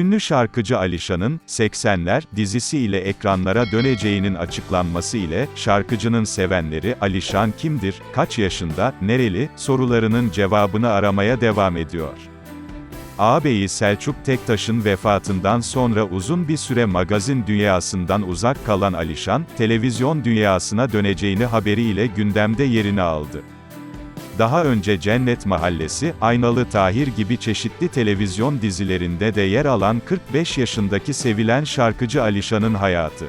Ünlü şarkıcı Alişan'ın, 80'ler dizisi ile ekranlara döneceğinin açıklanması ile, şarkıcının sevenleri, Alişan kimdir, kaç yaşında, nereli, sorularının cevabını aramaya devam ediyor. Ağabeyi Selçuk Tektaş'ın vefatından sonra uzun bir süre magazin dünyasından uzak kalan Alişan, televizyon dünyasına döneceğini haberiyle gündemde yerini aldı. Daha önce Cennet Mahallesi, Aynalı Tahir gibi çeşitli televizyon dizilerinde de yer alan 45 yaşındaki sevilen şarkıcı Alişan'ın hayatı.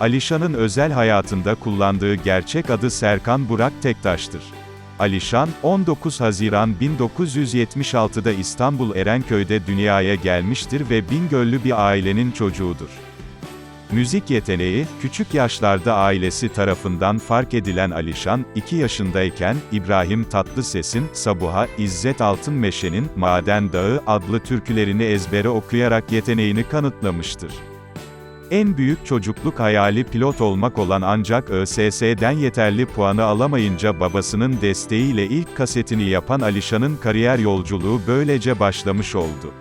Alişan'ın özel hayatında kullandığı gerçek adı Serkan Burak Tektaş'tır. Alişan, 19 Haziran 1976'da İstanbul Erenköy'de dünyaya gelmiştir ve Bingöllü bir ailenin çocuğudur. Müzik yeteneği, küçük yaşlarda ailesi tarafından fark edilen Alişan, 2 yaşındayken, İbrahim Tatlıses'in, Sabuha, İzzet Altınmeşe'nin, Maden Dağı adlı türkülerini ezbere okuyarak yeteneğini kanıtlamıştır. En büyük çocukluk hayali pilot olmak olan ancak ÖSS'den yeterli puanı alamayınca babasının desteğiyle ilk kasetini yapan Alişan'ın kariyer yolculuğu böylece başlamış oldu.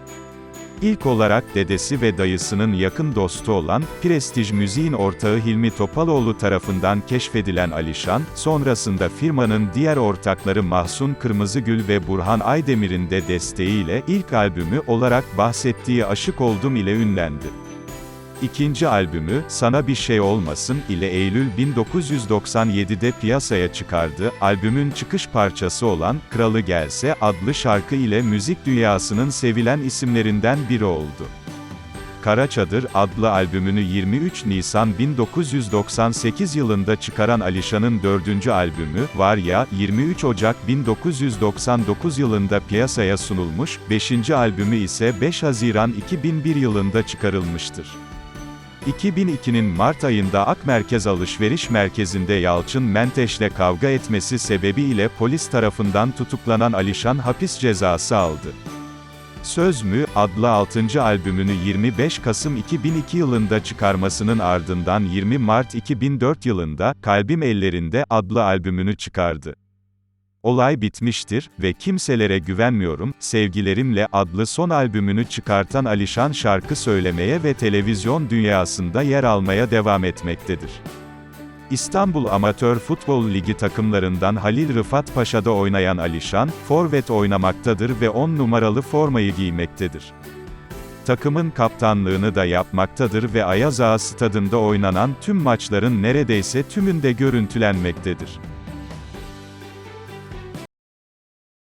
İlk olarak dedesi ve dayısının yakın dostu olan, Prestij Müziğin ortağı Hilmi Topaloğlu tarafından keşfedilen Alişan, sonrasında firmanın diğer ortakları Mahsun Kırmızıgül ve Burhan Aydemir'in de desteğiyle ilk albümü olarak bahsettiği Aşık Oldum ile ünlendi. İkinci albümü, Sana Bir Şey Olmasın ile Eylül 1997'de piyasaya çıkardı. Albümün çıkış parçası olan Kralı Gelse adlı şarkı ile müzik dünyasının sevilen isimlerinden biri oldu. Kara Çadır adlı albümünü 23 Nisan 1998 yılında çıkaran Alişan'ın dördüncü albümü, Var Ya, 23 Ocak 1999 yılında piyasaya sunulmuş, beşinci albümü ise 5 Haziran 2001 yılında çıkarılmıştır. 2002'nin Mart ayında Akmerkez Alışveriş Merkezi'nde Yalçın Menteş'le kavga etmesi sebebiyle polis tarafından tutuklanan Alişan hapis cezası aldı. Söz Mü adlı 6. albümünü 25 Kasım 2002 yılında çıkarmasının ardından 20 Mart 2004 yılında Kalbim Ellerinde adlı albümünü çıkardı. Olay bitmiştir ve Kimselere Güvenmiyorum, Sevgilerimle adlı son albümünü çıkartan Alişan şarkı söylemeye ve televizyon dünyasında yer almaya devam etmektedir. İstanbul Amatör Futbol Ligi takımlarından Halil Rıfat Paşa'da oynayan Alişan, forvet oynamaktadır ve 10 numaralı formayı giymektedir. Takımın kaptanlığını da yapmaktadır ve Ayaz Ağa stadında oynanan tüm maçların neredeyse tümünde görüntülenmektedir.